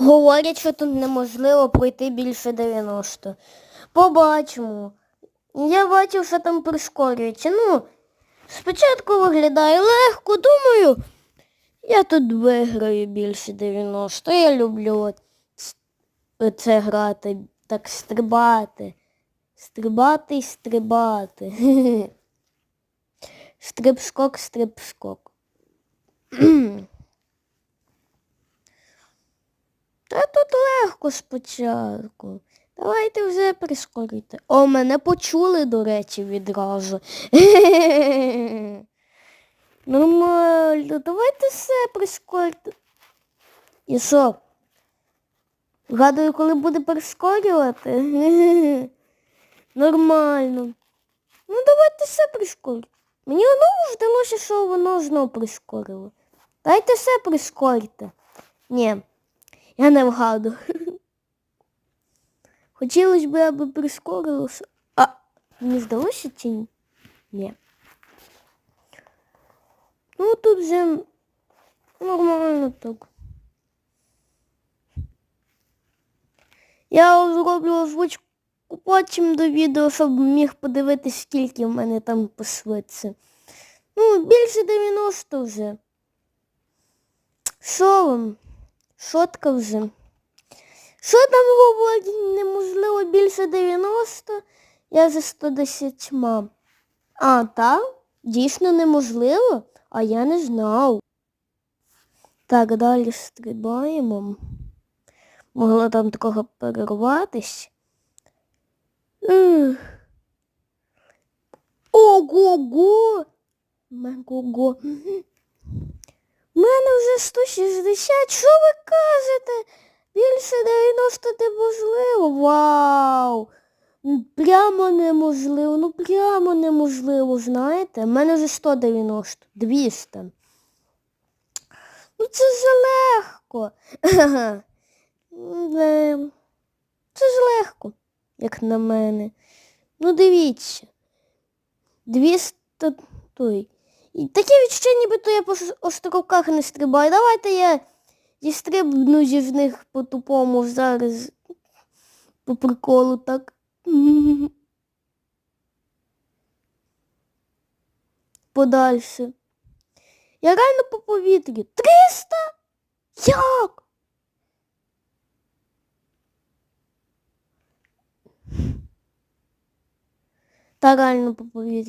Говорять, що тут неможливо пройти більше 90. Побачимо. Я бачив, що там прискорюється. Ну, спочатку виглядає легко, думаю, я тут виграю більше 90. Я люблю це грати, так стрибати. Стрибати і стрибати. Стрибскок, стрибскок. Та тут спочатку. Давайте вже прискорюйте. О, мене почули, до речі, відразу. Нормально, давайте все прискорюйте. І що? Вгадую, коли буде прискорювати. Нормально. Ну давайте все прискорюйте. Мені знову здалося, що воно знову прискорило. Дайте все прискорюйте. Ні, я не вгадую. Хотілося б, аби прискорилося. А, мені здалося чи ні? Ну тут вже нормально так. Я зроблю озвучку потім до відео, щоб міг подивитись, скільки в мене там посвиться. Ну, більше 90 вже. Що вам? Шотка вже. Що там говорить? Неможливо більше 90? Я за 110. А, так? Дійсно неможливо? А я не знав. Так, далі стрибаємо. Могло там такого перерватись. Ого-го! Ого-го. У мене вже 160. Що ви кажете? Більше 90 неможливо. Вау! Прямо неможливо, ну прямо неможливо, знаєте? У мене вже 190, 200. Ну це ж легко. Це ж легко, як на мене. Ну дивіться. 200 той. Таке відчуття, нібито я по островках не стрибаю. Давайте я зістрибну зі них по-тупому зараз. По приколу так. Подальше. Я реально по повітрі. 300? Як? Та реально по повітрі.